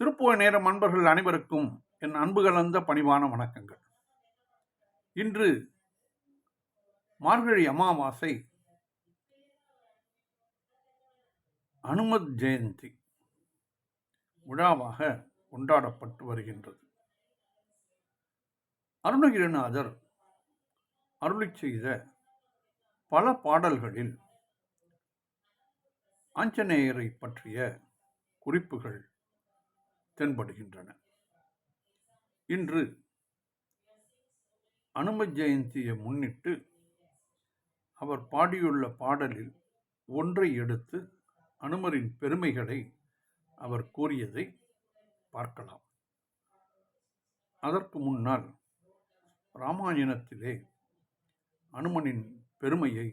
திருப்புவ நேரம் அன்பர்கள் அனைவருக்கும் என் அன்பு கலந்த பணிவான வணக்கங்கள். இன்று மார்கழி அமாவாசை அனுமத் ஜெயந்தி விழாவாக கொண்டாடப்பட்டு வருகின்றது. அருணகிரிநாதர் அருளி செய்த பல பாடல்களில் ஆஞ்சநேயரை பற்றிய குறிப்புகள் தென்படுகின்றன. இன்று அனும ஜெயந்தியை முன்னிட்டு அவர் பாடியுள்ள பாடலில் ஒன்றை எடுத்து அனுமரின் பெருமைகளை அவர் கூறியதை பார்க்கலாம். அதற்கு முன்னால் ராமாயணத்திலே அனுமனின் பெருமையை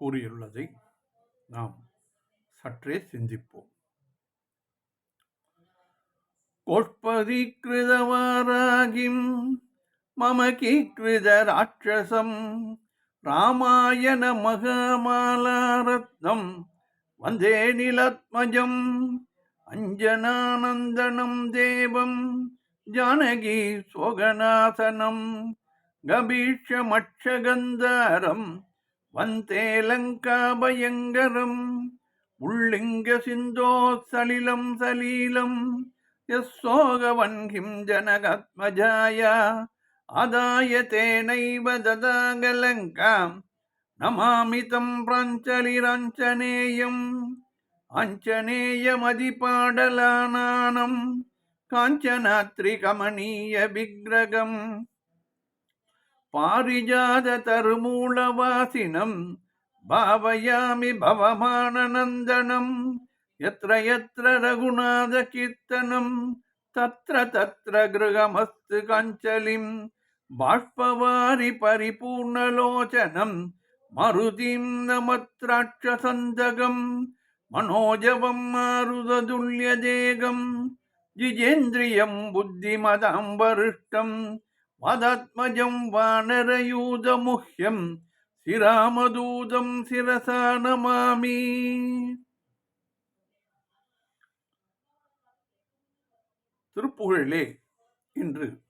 கூறியுள்ளதை நாம் சற்றே சிந்திப்போம். கோட்பதிகிருதவாராகிம் மமகீகிருத ராட்சசம் ராமாயண மகாமாலாரத்னம் வந்தே நிலத்மஜம் அஞ்சனானந்தனம் தேவம் ஜானகி சோகநாசனம் கபீஷமட்சகந்தாரம் வந்தே லங்காபயங்கரம் உள்ளிங்க சிந்தோ சலிலம் சலீலம் യസ്സോകവൻഹിം ജനകത്മജായ ആദായ തേനൈവ ദദാകലങ്കാം നമാമിതം പ്രാഞ്ചലിരഞ്ജനേയം അഞ്ജനേയമതിപാടലാനാണം കാഞ്ചനാത്രി കമണീയ വിഗ്രഹം പാരിജാത തരുമൂളവാസിനം ഭാവയാമി ഭവമാനനന്ദനം यत्र यत्र रघुनाथकीर्तनं तत्र तत्र गृहमस्तु कञ्चलिं बाष्पवारि परिपूर्णलोचनं मरुतिं नमत्राक्षसन्दकं मनोजवं मारुदतुल्यदेगं जिजेन्द्रियं बुद्धिमदां वरिष्ठं वदात्मजं वानरयूतमुह्यं श्रीरामदूतं शिरसा नमामि திருப்புகழிலே இன்று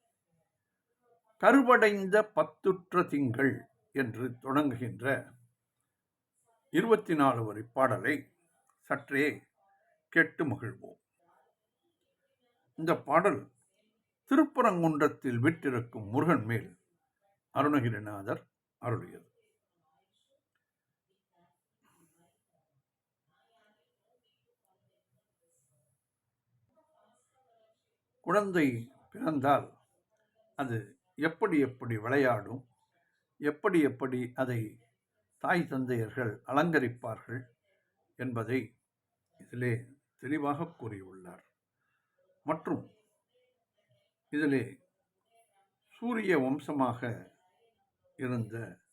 கருவடைந்த பத்துற்ற திங்கள் என்று தொடங்குகின்ற இருபத்தி நாலு வரை பாடலை சற்றே கேட்டு மகிழ்வோம். இந்த பாடல் திருப்பரங்குன்றத்தில் விட்டிருக்கும் முருகன் மேல் அருணகிரிநாதர் அருளியது. குழந்தை பிறந்தால் அது எப்படி எப்படி விளையாடும்? எப்படி எப்படி அதை தாய் தந்தையர்கள் அலங்கரிப்பார்கள்? என்பதை இதிலே தெளிவாக கூறியுள்ளார். மற்றும் இதிலே சூரிய வம்சமாக இருந்த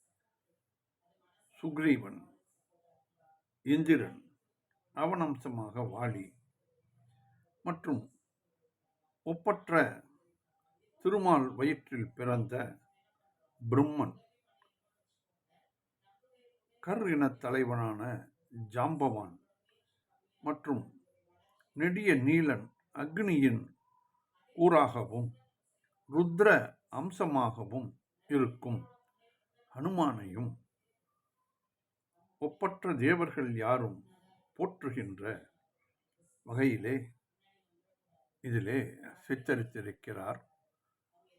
சுக்ரீவன் இந்திரன் அவனம்சமாக வாலி மற்றும் ஒப்பற்ற திருமால் வயிற்றில் பிறந்த பிரம்மன். கர் இனத் தலைவனான ஜாம்பவான் மற்றும் நெடிய நீலன் அக்னியின் கூறாகவும் ருத்ர அம்சமாகவும் இருக்கும் ஹனுமானையும் ஒப்பற்ற தேவர்கள் யாரும் போற்றுகின்ற வகையிலே இதிலே சித்தரித்திருக்கிறார்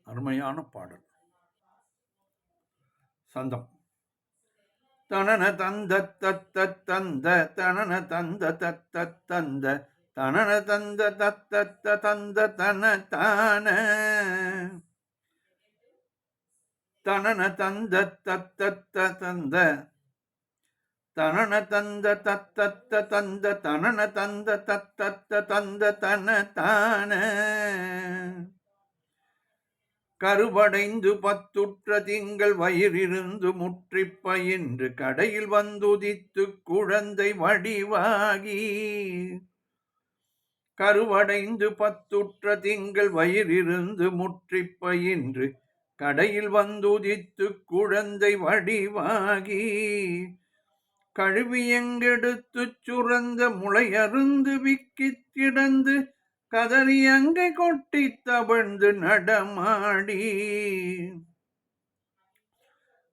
அருமையான பாடல். சந்தம். தனன தந்த தத்த தந்த தனன தந்த தத்த தந்த தனன தந்த தத்த தந்த தன தான. தனன தந்த தத்த தந்த தனன தந்த தத்தத்த தந்த தனன தந்த தத்தத்த தந்த தன தான கருவடைந்து பத்துற்ற திங்கள் வயிறிருந்து முற்றிப் பயின்று கடையில் வந்துதித்து குழந்தை வடிவாகி கருவடைந்து பத்துற்ற திங்கள் வயிறிருந்து முற்றிப் பயின்று கடையில் வந்துதித்து குழந்தை வடிவாகி கழுவியங்கெடுத்துச் சுரந்த முளையருந்து விக்கித் கிடந்து கதறி அங்கை கொட்டி தவழ்ந்து நடமாடி.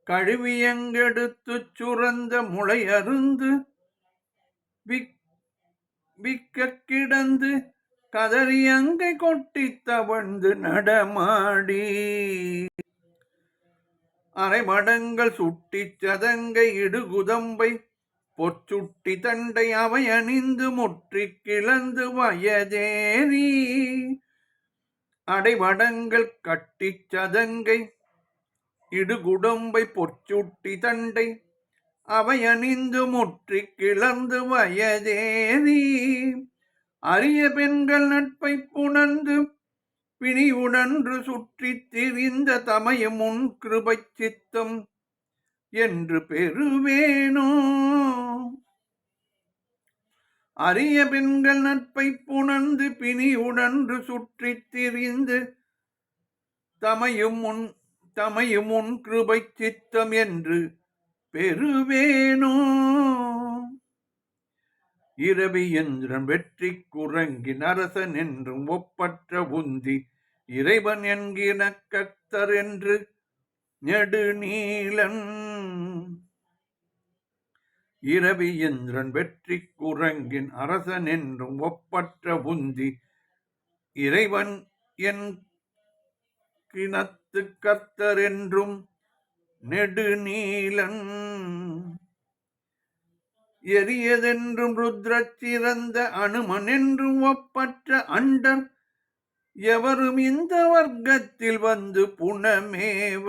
கழுவியங்கெடுத்துச் சுரந்த முளையருந்து விக் விக்க கிடந்து கதறி அங்கை கொட்டி தவழ்ந்து நடமாடி. அரைமடங்கள் சுட்டிச் சதங்கை இடுகுதம்பை பொச்சுட்டி தண்டை அவை அணிந்து முற்றி கிளந்து வயதேறி. அடைவடங்கள் கட்டி சதங்கை இடுகுடம்பை பொச்சுட்டி தண்டை அவை அணிந்து முற்றி கிளந்து வயதேறி. அரிய பெண்கள் நட்பை புணர்ந்து பிணியுடன்று சுற்றித் திரிந்த தமய முன் கிருபை சித்தம் என்று பெறுவேனோ? அரிய பெண்கள் நட்பை புணர்ந்து பிணியுடன்று சுற்றித் திரிந்து தமையும் உன் தமையும் உன் கிருபை சித்தம் என்று பெறுவேனோ? இரவி எந்திரன் வெற்றி குரங்கி நரசன் என்றும் ஒப்பற்ற உந்தி இறைவன் என்கிற கத்தர் என்று நெடுநீளன் இரவி இந்திரன் வெற்றி குரங்கின் அரசன் என்றும் ஒப்பற்ற உந்தி. இறைவன் என் கிணத்து கர்த்தர் என்றும் நெடுநீலன். எரியதென்றும் ருத்ர சிறந்த அனுமன் என்றும் ஒப்பற்ற அண்டர். எவரும் இந்த வர்க்கத்தில் வந்து புனமேவ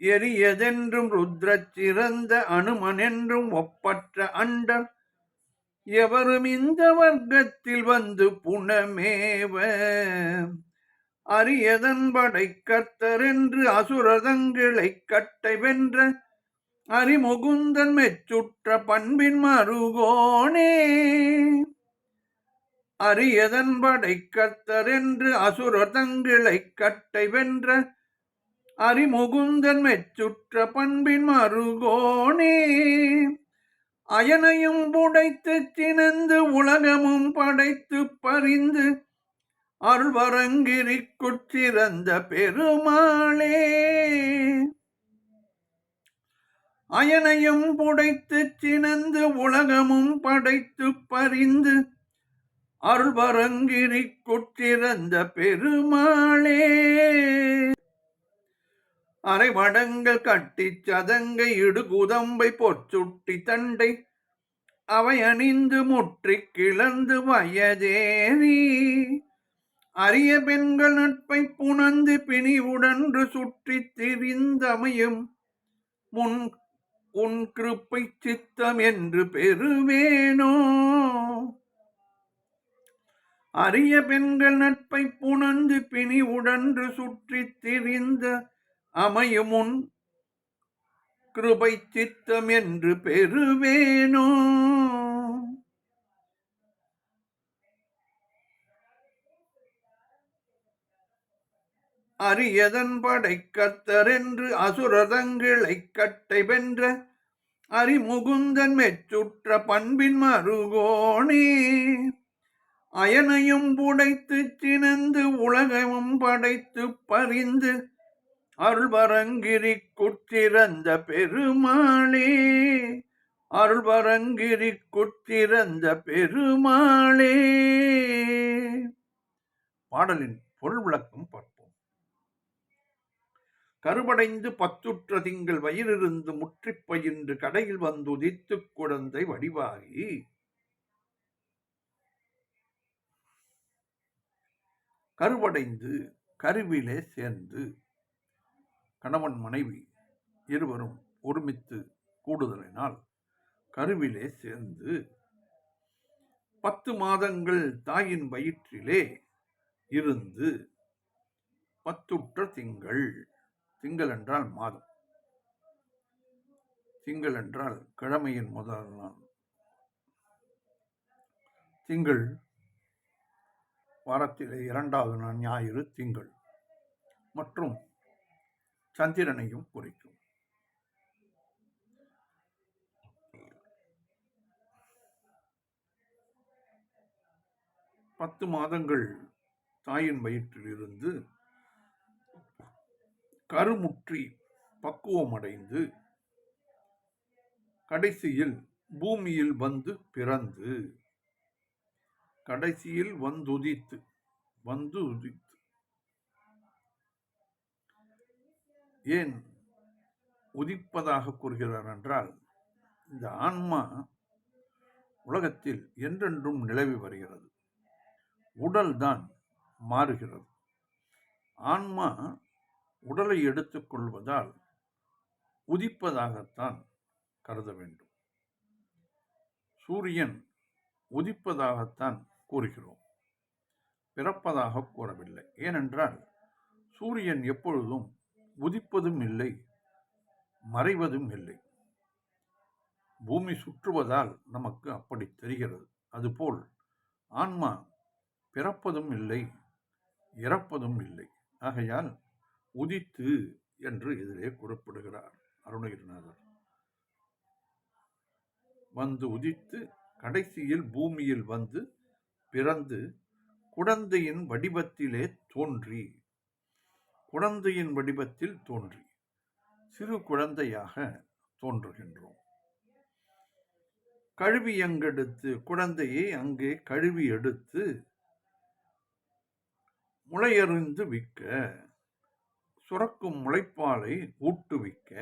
எரியதென்றும் ருத்ரச் சிறந்த அனுமன் என்றும் ஒப்பற்ற அண்டர். எவரும் இந்த வர்க்கத்தில் வந்து புனமேவ. அரியதன் படை கர்த்தர் என்று அசுரதங்களை கட்டை வென்ற. அரிமுகுந்தன் மெச்சுற்ற பண்பின் மருகோனே. அரியதன் படை கர்த்தர் என்று அசுரதங்களை கட்டை வென்ற. அரிமுகுந்தன் மெச்சுற்ற பண்பின் மருகோனே அயனையும் புடைத்து சினந்து உலகமும் படைத்து பறிந்து அருள்வரங்கிரிக்குற்றிறந்த பெருமாளே. அயனையும் புடைத்து சினந்து உலகமும் படைத்து பறிந்து அருள்வரங்கிரிக்குற்றிறந்த பெருமாளே. அரைவடங்கள் கட்டி சதங்கை இடுகுதம்பை பொற்சுட்டி தண்டை. அவை அணிந்து முற்றி கிளந்து வயதேறி. அரிய பெண்கள் நட்பை புணந்து பிணிவுடன்று சுற்றி திரிந்தமையும். முன் உன் கிருப்பை சித்தம் என்று பெறுவேனோ? அரிய பெண்கள் நட்பை புணந்து பிணிவுடன்று சுற்றி திரிந்த அமையுமுன் கிருபை சித்தம் என்று பெறுவேனோ? அரியதன் படைக்கத்தர் என்று அசுரதங்களை கட்டை வென்ற அரிமுகுந்தன் மெச்சுற்ற பண்பின் மருகோணே அயனையும் புடைத்து சினந்து உலகமும் படைத்து பறிந்து அருள்வரங்கிரி குத்திறந்த பெருமாளே அருள்வரங்கிரி குற்றிறந்த பெருமாளே. பாடலின் பொருள் விளக்கம் பார்ப்போம். கருவடைந்து பத்துற்ற திங்கள் வயிறிருந்து முற்றிப் பயின்று கடையில் வந்து உதித்து குழந்தை வடிவாகி கருவடைந்து கருவிலே சேர்ந்து கணவன் மனைவி இருவரும் ஒருமித்து கூடுதலினால் கருவிலே சேர்ந்து பத்து மாதங்கள் தாயின் வயிற்றிலே இருந்து பத்துற்ற திங்கள். திங்கள் என்றால் மாதம். திங்கள் என்றால் கிழமையின் முதல் நாள். திங்கள் வாரத்திலே இரண்டாவது நாள் ஞாயிறு திங்கள். மற்றும் சந்திரனையும் குறிக்கும். பத்து மாதங்கள் தாயின் வயிற்றிலிருந்து கருமுற்றி பக்குவம் அடைந்து கடைசியில் பூமியில் வந்து பிறந்து கடைசியில் வந்துதித்து வந்து உதித்து ஏன் உதிப்பதாக கூறுகிறார் என்றால் இந்த ஆன்மா உலகத்தில் என்றென்றும் நிலவி வருகிறது. உடல்தான் மாறுகிறது. ஆன்மா உடலை எடுத்துக்கொள்வதால் உதிப்பதாகத்தான் கருத வேண்டும். சூரியன் உதிப்பதாகத்தான் கூறுகிறோம். பிறப்பதாக கூறவில்லை. ஏனென்றால் சூரியன் எப்பொழுதும் உதிப்பதும் இல்லை மறைவதும் இல்லை. பூமி சுற்றுவதால் நமக்கு அப்படி தெரிகிறது. அதுபோல் ஆன்மா பிறப்பதும் இல்லை இறப்பதும் இல்லை. ஆகையால் உதித்து என்று இதிலே குறிப்பிடுகிறார் அருணகிரிநாதர். வந்து உதித்து கடைசியில் பூமியில் வந்து பிறந்து குழந்தையின் வடிவத்திலே தோன்றி குழந்தையின் வடிவத்தில் தோன்றி சிறு குழந்தையாக தோன்றுகின்றோம். கழுவி அங்கெடுத்து குழந்தையை அங்கே கழுவி எடுத்து முளையறிந்து விற்க சுரக்கும் முளைப்பாலை ஊட்டுவிக்க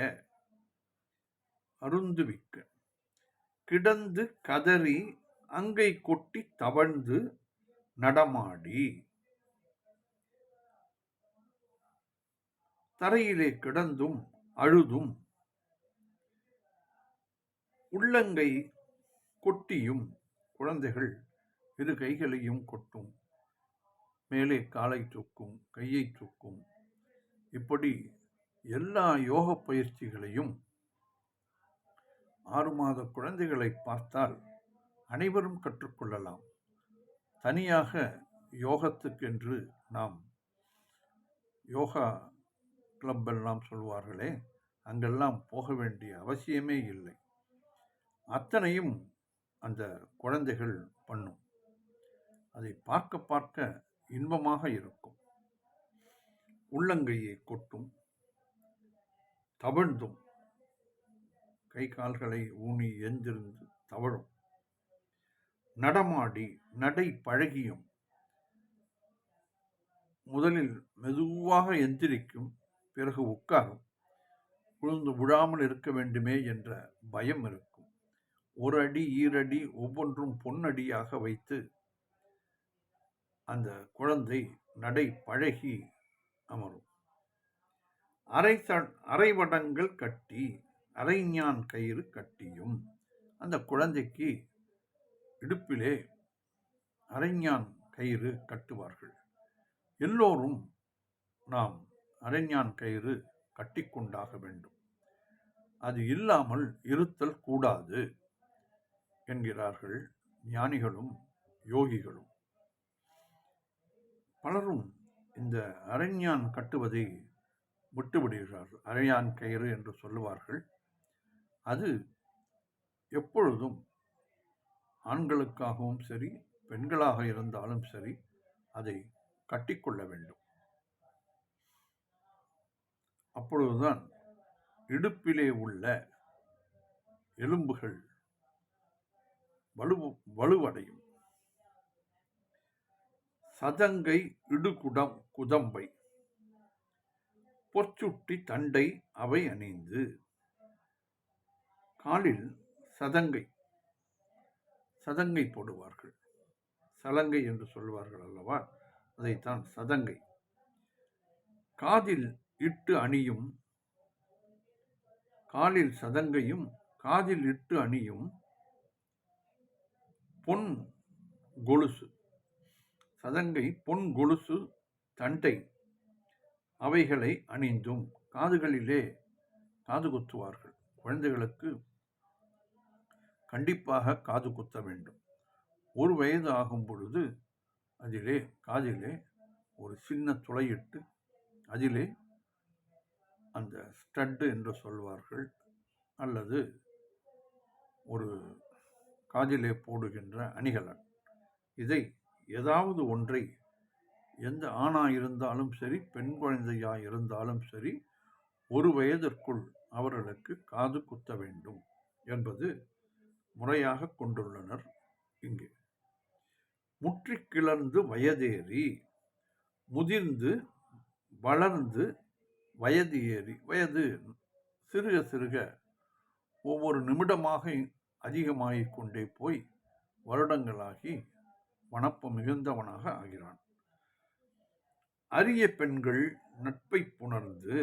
அருந்துவிக்க கிடந்து கதறி அங்கை கொட்டி தவழ்ந்து நடமாடி தரையிலே கிடந்தும் அழுதும் உள்ளங்கை கொட்டியும் குழந்தைகள் இரு கைகளையும் கொட்டும். மேலே காலை தூக்கும் கையை தூக்கும். இப்படி எல்லா யோக பயிற்சிகளையும் ஆறு மாத குழந்தைகளை பார்த்தால் அனைவரும் கற்றுக்கொள்ளலாம். தனியாக யோகத்துக்கென்று நாம் யோகா கிளப் எல்லாம் சொல்வார்களே அங்கெல்லாம் போக வேண்டிய அவசியமே இல்லை. அத்தனையும் அந்த குழந்தைகள் பண்ணும். அதை பார்க்க பார்க்க இன்பமாக இருக்கும். உள்ளங்கையை கொட்டும் தவழ்ந்தும் கை கால்களை ஊனி எந்திருந்து தவழும். நடமாடி நடை பழகியும் முதலில் மெதுவாக எந்திரிக்கும் பிறகு உட்காரும். விழுந்து விழாமல் இருக்க வேண்டுமே என்ற பயம் இருக்கும். ஒரு அடி ஈரடி ஒவ்வொன்றும் பொன்னடியாக வைத்து அந்த குழந்தை நடை பழகி அமரும். அரை அரைவடங்கள் கட்டி அரைஞான் கயிறு கட்டியும் அந்த குழந்தைக்கு இடுப்பிலே அரைஞான் கயிறு கட்டுவார்கள். எல்லோரும் நாம் அரைஞான் கயிறு கட்டிக்கொண்டாக வேண்டும். அது இல்லாமல் இருத்தல் கூடாது என்கிறார்கள் ஞானிகளும் யோகிகளும். பலரும் இந்த அரைஞான் கட்டுவதை விட்டுவிடுகிறார்கள் அரையான் கயிறு என்று சொல்லுவார்கள். அது எப்பொழுதும் ஆண்களுக்காகவும் சரி பெண்களாக இருந்தாலும் சரி அதை கட்டிக்கொள்ள வேண்டும். அப்பொழுதுதான் இடுப்பிலே உள்ள எலும்புகள் வலு வலுவடையும். சதங்கை இடுகுடம் குதம்பை பொற்சுட்டி தண்டை அவை அணிந்து காலில் சதங்கை சதங்கை போடுவார்கள். சலங்கை என்று சொல்வார்கள் அல்லவா? அதைத்தான் சதங்கை. காதில் இட்டு அணியும் காலில் சதங்கையும் காதில் இட்டு அணியும் பொன் கொலுசு. சதங்கை பொன் கொலுசு தண்டை அவைகளை அணிந்தும் காதுகளிலே காது குத்துவார்கள். குழந்தைகளுக்கு கண்டிப்பாக காது குத்த வேண்டும். ஒரு வயது ஆகும் பொழுது அதிலே காதிலே ஒரு சின்ன துளையிட்டு அதிலே அந்த ஸ்டட்டு என்று சொல்வார்கள். அல்லது ஒரு காதிலே போடுகின்ற அணிகலன். இதை ஏதாவது ஒன்றை எந்த ஆணாக இருந்தாலும் சரி பெண் குழந்தையாக இருந்தாலும் சரி ஒரு வயதிற்குள் அவர்களுக்கு காது குத்த வேண்டும் என்பது முறையாக கொண்டுள்ளனர் இங்கே. முற்றி கிளர்ந்து வயதேறி முதிர்ந்து வளர்ந்து வயது ஏறி வயது சிறுக சிறுக ஒவ்வொரு நிமிடமாக அதிகமாகிக் கொண்டே போய் வருடங்களாகி வனப்பு மிகுந்தவனாக ஆகிறான். அரிய பெண்கள் நட்பை புணர்ந்து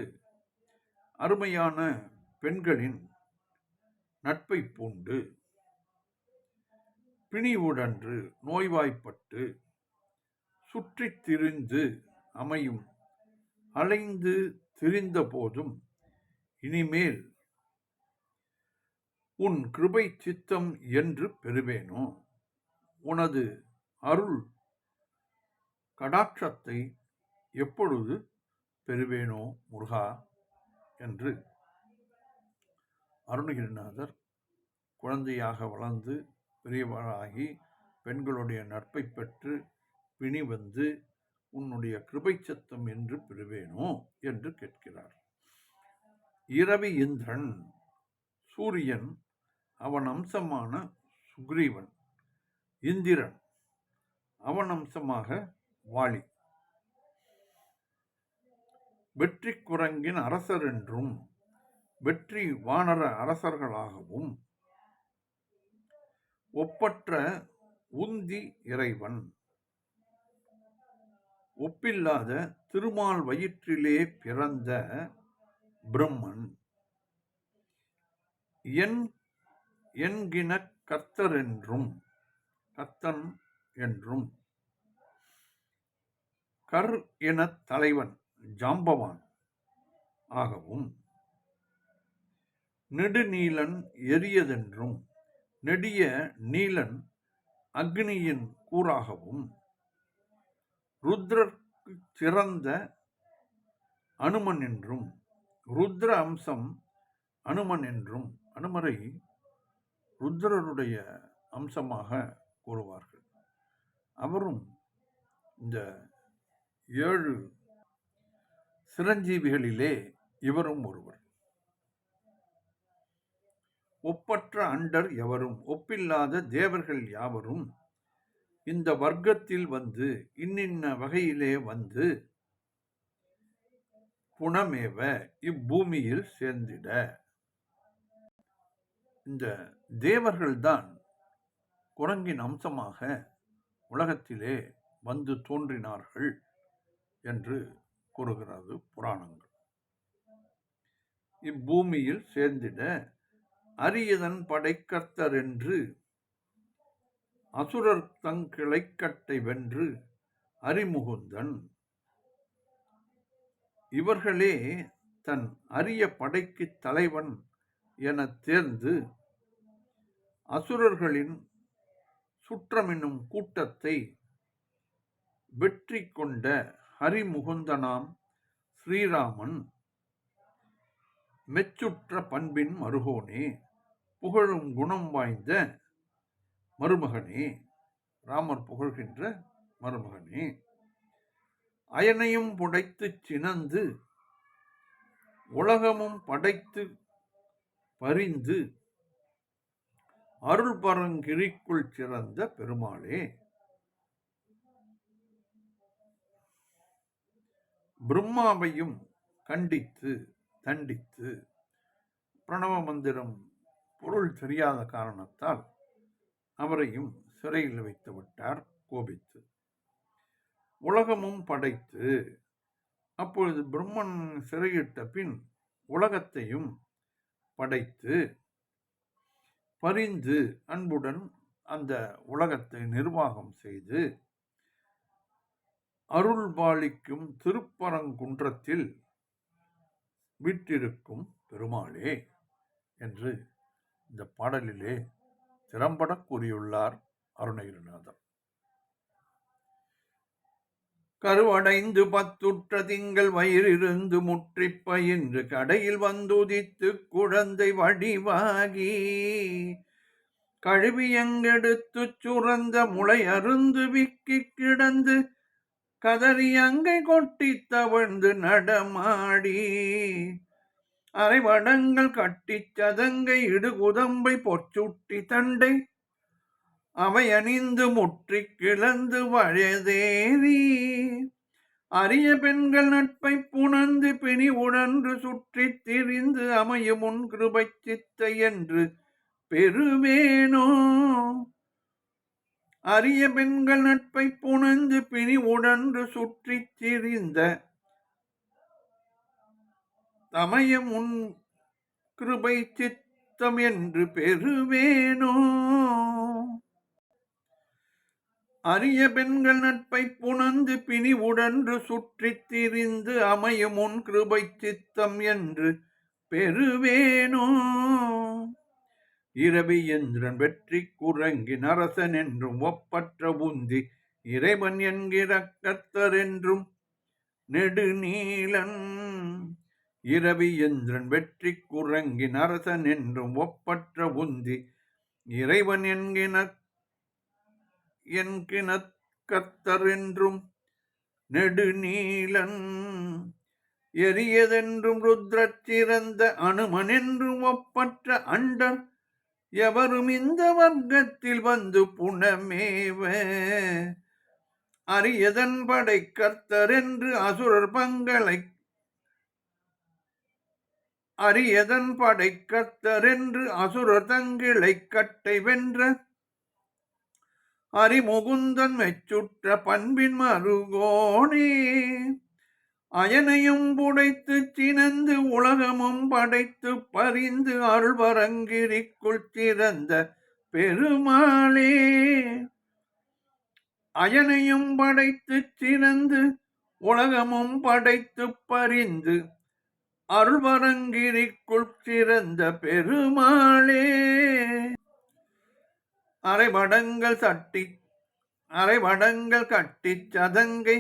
அருமையான பெண்களின் நட்பை பூண்டு பிணிவுடன்று நோய்வாய்ப்பட்டு சுற்றித் திரிந்து அமையும் அலைந்து தெரிந்த போதும் இனிமேல் உன் கிருபை சித்தம் என்று பெறுவேனோ? உனது அருள் கடாட்சத்தை எப்பொழுது பெறுவேனோ முருகா? என்று அருணகிரிநாதர் குழந்தையாக வளர்ந்து பெரியவராகி பெண்களுடைய நட்பை பெற்று பிணி வந்து உன்னுடைய கிருபை சத்தம் என்று பெறுவேனோ என்று கேட்கிறார். இரவி இந்திரன் சூரியன் அவன் அம்சமான சுக்ரீவன் இந்திரன் அவன் அம்சமாக வாலி வெற்றி குரங்கின் அரசர் என்றும் வெற்றி வானர அரசர்களாகவும் ஒப்பற்ற உந்தி இறைவன் ஒப்பில்லாத திருமால் வயிற்றிலே பிறந்த பிரம்மன் என் என்கின கர்த்தர் என்றும் கர்த்தன் என்றும். கர் என தலைவன் ஜாம்பவான் ஆகவும் நெடுநீலன் எரியதென்றும் நெடிய நீலன் அக்னியின் கூறாகவும். ருத்ரர்க்கு சிறந்த அனுமன் என்றும் ருத்ர அம்சம் அனுமன் என்றும் அனுமரை ருத்ரருடைய அம்சமாக கூறுவார்கள். அவரும் இந்த ஏழு சிரஞ்சீவிகளிலே இவரும் ஒருவர். ஒப்பற்ற அண்டர் எவரும் ஒப்பில்லாத தேவர்கள் யாவரும் இந்த வர்க்கத்தில் வந்து இன்னின்ன வகையிலே வந்து புனமேவ இப்பூமியில் சேர்ந்திட. இந்த தேவர்கள்தான் குரங்கின் அம்சமாக உலகத்திலே வந்து தோன்றினார்கள் என்று கூறுகிறது புராணங்கள். இப்பூமியில் சேர்ந்திட அரியதன் படைக்கர்த்தர் என்று அசுரர் தங்கிளைக்கட்டை வென்று அரிமுகுந்தன் இவர்களே தன் அரிய படைக்கு தலைவன் என தேர்ந்து அசுரர்களின் சுற்றமென்னும் கூட்டத்தை வெற்றி கொண்ட ஹரிமுகுந்தனாம் ஸ்ரீராமன் மெச்சுற்ற பண்பின் மருகோனே புகழும் குணம் வாய்ந்த மருமகனே ராமர் புகழ்கின்ற மருமகனே அயனையும் புடைத்து சினந்து உலகமும் படைத்து பரிந்து அருள் பரங்கிரிக்குள் சிறந்த பெருமாளே. பிரம்மாவையும் கண்டித்து தண்டித்து பிரணவ மந்திரம் பொருள் தெரியாத காரணத்தால் அவரையும் சிறையில் வைத்து விட்டார் கோபித்து. உலகமும் படைத்து அப்பொழுது பிரம்மன் சிறையிட்ட பின் உலகத்தையும் படைத்து பரிந்து அன்புடன் அந்த உலகத்தை நிர்வாகம் செய்து அருள் பாலிக்கும் திருப்பரங்குன்றத்தில் விட்டிருக்கும் பெருமாளே என்று இந்த பாடலிலே திறம்பட கூறியுள்ளார் அருணகிரிநாதர். கருவடைந்து பத்துற்ற திங்கள் வயிறிருந்து முற்றிப்ப என்று கடையில் வந்துதித்து குழந்தை வடிவாகி கழுவியங்கெடுத்து சுரந்த முளை அருந்து விக்கி கிடந்து கதறி அங்கை கொட்டித் தவழ்ந்து நடமாடி அரைவடங்கள் கட்டிச் சதங்கை இடுகுதம்பை பொச்சுட்டி தண்டை. அவை அணிந்து முற்றி கிளந்து வயதேறி அரிய பெண்கள் நட்பை புணர்ந்து பிணி உணர்ந்து சுற்றித் திரிந்து அமையும் உன் கிருபை சித்தை என்று பெருவேனோ அரிய பெண்கள் நட்பை புணர்ந்து பிணி உணர்ந்து சுற்றி திரிந்த தமயம் உன் கிருபை சித்தம் என்று பெருவேனோ அரிய பெண்கள் நட்பை புணர்ந்து பிணிவுடன்று சுற்றித் திரிந்து அமையும் உன் கிருபை சித்தம் என்று பெருவேனோ இரவி எந்திரன் வெற்றி குரங்கி நரசன் என்றும் ஒப்பற்ற உந்தி இறைவன் என்கிற கத்தர் என்றும் நெடுநீலன். இரவி இந்திரன் வெற்றி குரங்கி நரசன் என்றும் ஒப்பற்ற உந்தி. இறைவன் என்கின என்கின கத்தர் என்றும் நெடுநீலன். எரியதென்றும் ருத்ர சிறந்த அனுமன் என்றும் ஒப்பற்ற அண்டர் எவரும் இந்த வர்க்கத்தில் வந்து புனமேவ. அரியதன் படை கர்த்தர் என்று அசுரர் பங்களை அரியதன் படைக்கத்தரென்று கர்த்தர் தங்கிளை கட்டை வென்ற அரிமுகுந்தன் மெச்சுற்ற பண்பின் மருகோணே அயனையும் புடைத்து சினந்து உலகமும் படைத்து பறிந்து அருள்வரங்கிரிக்குள் சிறந்த பெருமாளே. அயனையும் படைத்து சினந்து உலகமும் படைத்து பறிந்து அருள்வரங்கிரிக்குள் சிறந்த பெருமாளே. அரைவடங்கள் சட்டி அரைவடங்கள் கட்டி சதங்கை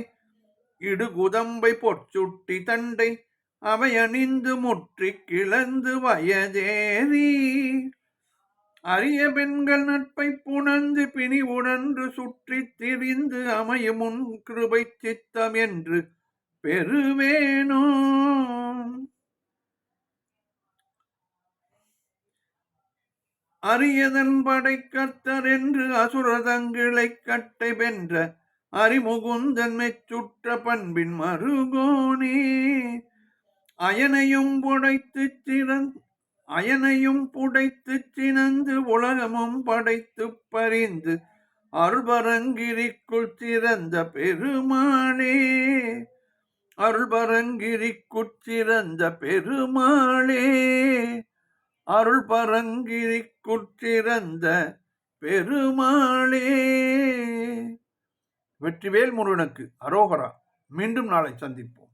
இடுகுதம்பை பொற்சுட்டி தண்டை அவை அணிந்து முற்றி கிளந்து வயதேறி. அரிய பெண்கள் நட்பை புணர்ந்து பிணி உணர்ந்து சுற்றித் திரிந்து அமையும் உன் கிருபை சித்தம் என்று பெருவேனோ அரியதன் படைக்கத்தர் என்று அசுரதங்களை கட்டை வென்ற அறிமுகுந்தன் மெச்சுற்ற பண்பின் மறுகோணே. அயனையும் புடைத்து சிறந் அயனையும் புடைத்து சினந்து உலகமும் படைத்து பறிந்து அருள்பரங்கிரிக்குள் சிறந்த பெருமாளே. அருள்பரங்கிரிக்குள் சிறந்த பெருமாளே. அருள் பரங்கிரி குற்றிறந்த பெருமாளே. வெற்றிவேல் முருகனுக்கு அரோகரா மீண்டும் நாளை சந்திப்போம்.